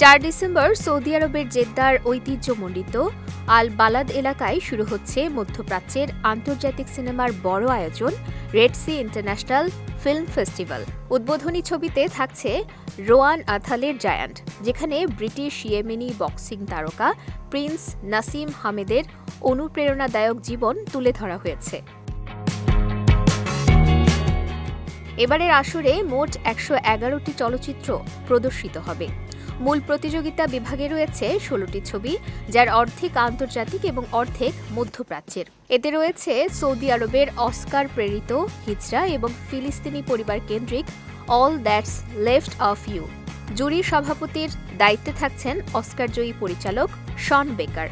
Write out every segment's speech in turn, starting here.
চার December Saudi আরবের জেদ্দার ঐতিহ্যমণ্ডিত আল বালাদ এলাকায় শুরু হচ্ছে মধ্যপ্রাচ্যের আন্তর্জাতিক সিনেমার বড় আয়োজন Red Sea International Film Festival. উদ্বোধনী ছবিতে থাকছে রোয়ান আথালের জায়ান্ট, যেখানে ব্রিটিশ ইয়েমেনি বক্সিং তারকা প্রিন্স নাসিম হামেদের অনুপ্রেরণাদায়ক জীবন তুলে ধরা হয়েছে। এবারের আসরে মোট একশো এগারোটি চলচ্চিত্র প্রদর্শিত হবে। মূল প্রতিযোগিতা বিভাগে রয়েছে ষোলোটি ছবি, যার অর্ধেক আন্তর্জাতিক এবং অর্ধেক মধ্যপ্রাচ্যের। এতে রয়েছে সৌদি আরবের অস্কার প্রেরিত হিজরা এবং ফিলিস্তিনি পরিবার কেন্দ্রিক All That's Left of You. Jury সভাপতির দায়িত্বে থাকছেন অস্কারজয়ী পরিচালক শন বেকার।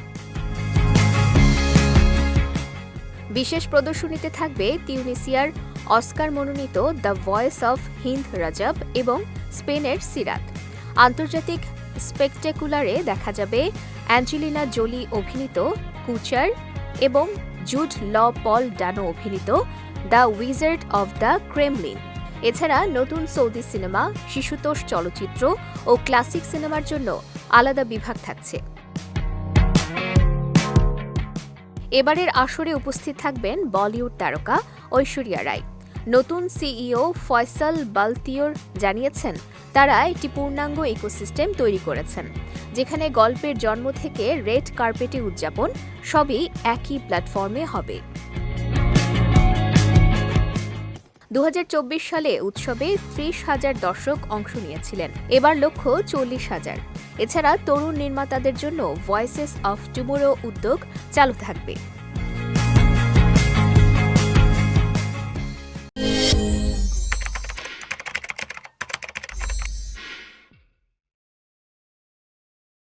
বিশেষ প্রদর্শনীতে থাকবে তিউনিসিয়ার অস্কার মনোনীত The Voice of Hind Rajab এবং স্পেনের সিরাত। আন্তর্জাতিক স্পেকটেকুলারে দেখা যাবে অ্যাঞ্জেলিনা জোলি অভিনীত কুচার এবং জুড ল পল ডানো অভিনীত The Wizard of the Kremlin. এছাড়া নতুন সৌদি সিনেমা, শিশুতোষ চলচ্চিত্র ও ক্লাসিক সিনেমার জন্য আলাদা বিভাগ থাকছে। এবারের আসরে উপস্থিত থাকবেন বলিউড তারকা ঐশ্বরিয়া রায়। নতুন সিইও ফয়সাল বালতিওর জানিয়েছেন, তারা একটি পূর্ণাঙ্গ ইকোসিস্টেম তৈরি করেছেন, যেখানে গল্পের জন্ম থেকে রেড কার্পেটে উদযাপন সবই একই প্ল্যাটফর্মে হবে। দু হাজার চব্বিশ সালে উৎসবে ত্রিশ হাজার দর্শক অংশ নিয়েছিলেন। এবার লক্ষ্য চল্লিশ হাজার। এছাড়া তরুণ নির্মাতাদের জন্য ভয়েসেস অফ টুমোরো উদ্যোগ চালু থাকবে।